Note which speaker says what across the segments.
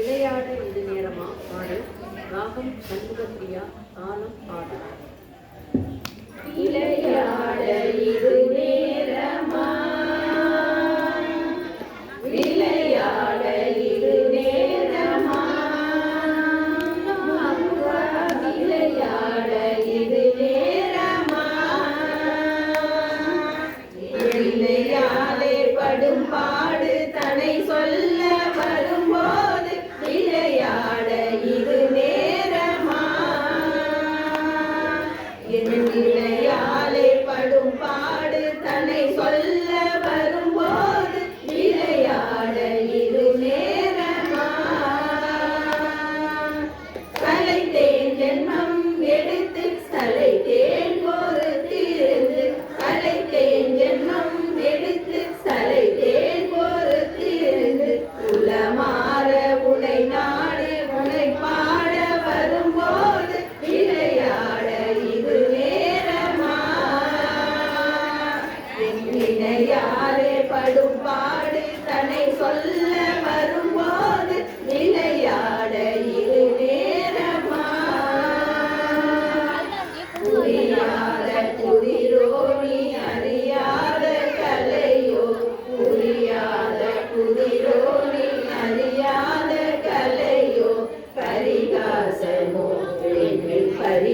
Speaker 1: விளையாட இது நேரமா பாடல்? ராகம் சண்முகப்பிரியா தாளம்
Speaker 2: ஆ சொல்ல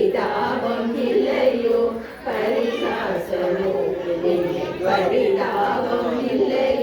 Speaker 2: பரிதாபம் இல்லையோ பரிதாசமோ பரிதாபம் இல்லையோ